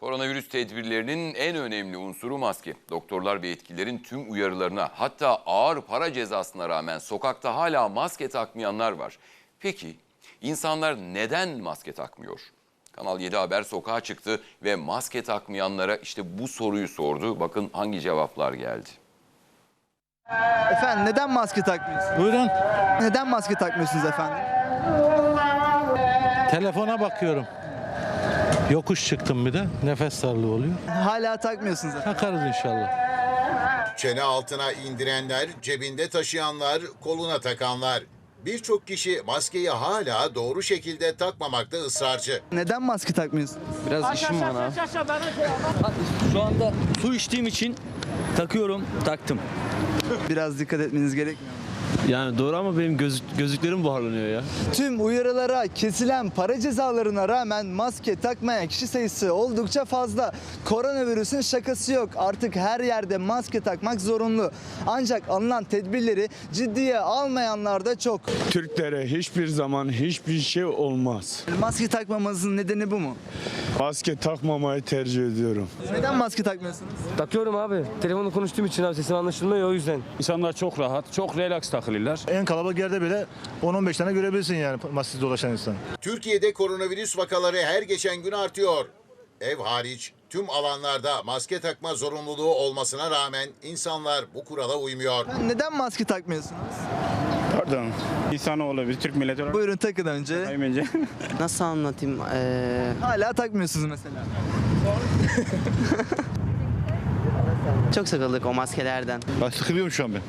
Koronavirüs tedbirlerinin en önemli unsuru maske. Doktorlar ve yetkililerin tüm uyarılarına hatta ağır para cezasına rağmen sokakta hala maske takmayanlar var. Peki insanlar neden maske takmıyor? Kanal 7 Haber sokağa çıktı ve maske takmayanlara işte bu soruyu sordu. Bakın hangi cevaplar geldi. Efendim neden maske takmıyorsunuz? Buyurun. Neden maske takmıyorsunuz efendim? Telefona bakıyorum. Yokuş çıktım bir de. Nefes darlığı oluyor. Hala takmıyorsunuz. Takarız inşallah. Çene altına indirenler, cebinde taşıyanlar, koluna takanlar. Birçok kişi maskeyi hala doğru şekilde takmamakta ısrarcı. Neden maske takmıyorsunuz? Biraz işim var abi. Şu anda su içtiğim için takıyorum, taktım. Biraz dikkat etmeniz gerekmiyor. Yani doğru ama benim göz, gözlüklerim buharlanıyor ya. Tüm uyarılara, kesilen para cezalarına rağmen maske takmayan kişi sayısı oldukça fazla. Koronavirüsün şakası yok. Artık her yerde maske takmak zorunlu. Ancak alınan tedbirleri ciddiye almayanlar da çok. Türklere hiçbir zaman hiçbir şey olmaz. Maske takmamanızın nedeni bu mu? Maske takmamayı tercih ediyorum. Neden maske takmıyorsunuz? Takıyorum abi. Telefonla konuştuğum için abi sesim anlaşılmıyor o yüzden. İnsanlar çok rahat, çok relax takılırlar. En kalabalık yerde bile 10-15 tane görebilirsin yani maskesiz dolaşan insan. Türkiye'de koronavirüs vakaları her geçen gün artıyor. Ev hariç tüm alanlarda maske takma zorunluluğu olmasına rağmen insanlar bu kurala uymuyor. Neden maske takmıyorsunuz? Pardon. İnsanoğlu bir Türk milleti olarak Buyurun takın önce. önce. Nasıl anlatayım? Ee, Hala takmıyorsunuz mesela. çok sıkıldık o maskelerden. Ben sıkılıyorum şu an ben.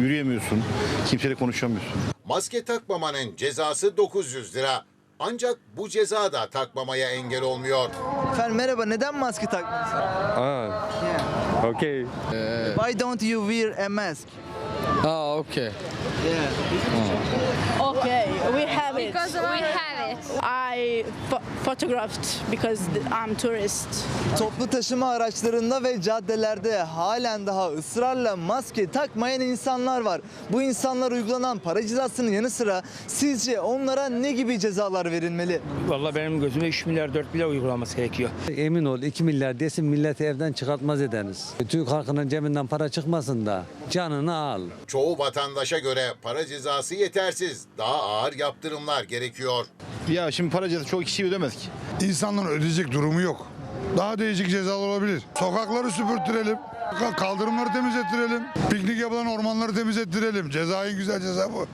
Yürüyemiyorsun. Kimseyle konuşamıyorsun. Maske takmamanın cezası 900 lira. Ancak bu ceza da takmamaya engel olmuyor. Efendim merhaba neden maske takmıyorsunuz? Aa, okey. Why don't you wear a mask? Aa, okey. Okay, we have it. Because we have it. I pho- photographed because I'm tourist. Toplu taşıma araçlarında ve caddelerde halen daha ısrarla maske takmayan insanlar var. Bu insanlar uygulanan para cezasının yanı sıra sizce onlara ne gibi cezalar verilmeli? Vallahi benim gözüme 3 milyar 4 milyar uygulanması gerekiyor. Emin ol 2 milyar desin milleti evden çıkartmaz edeniz. Türk halkının cebinden para çıkmasın da canını al. Çoğu vatandaşa göre para cezası yetersiz. Daha ağır yaptırımlar gerekiyor. Ya şimdi para cezası çok kişi ödemez ki. İnsanların ödeyecek durumu yok. Daha değişik cezalar olabilir. Sokakları süpürttürelim. Kaldırımları temizlettirelim. Piknik yapılan ormanları temizlettirelim. Ceza en güzel ceza bu.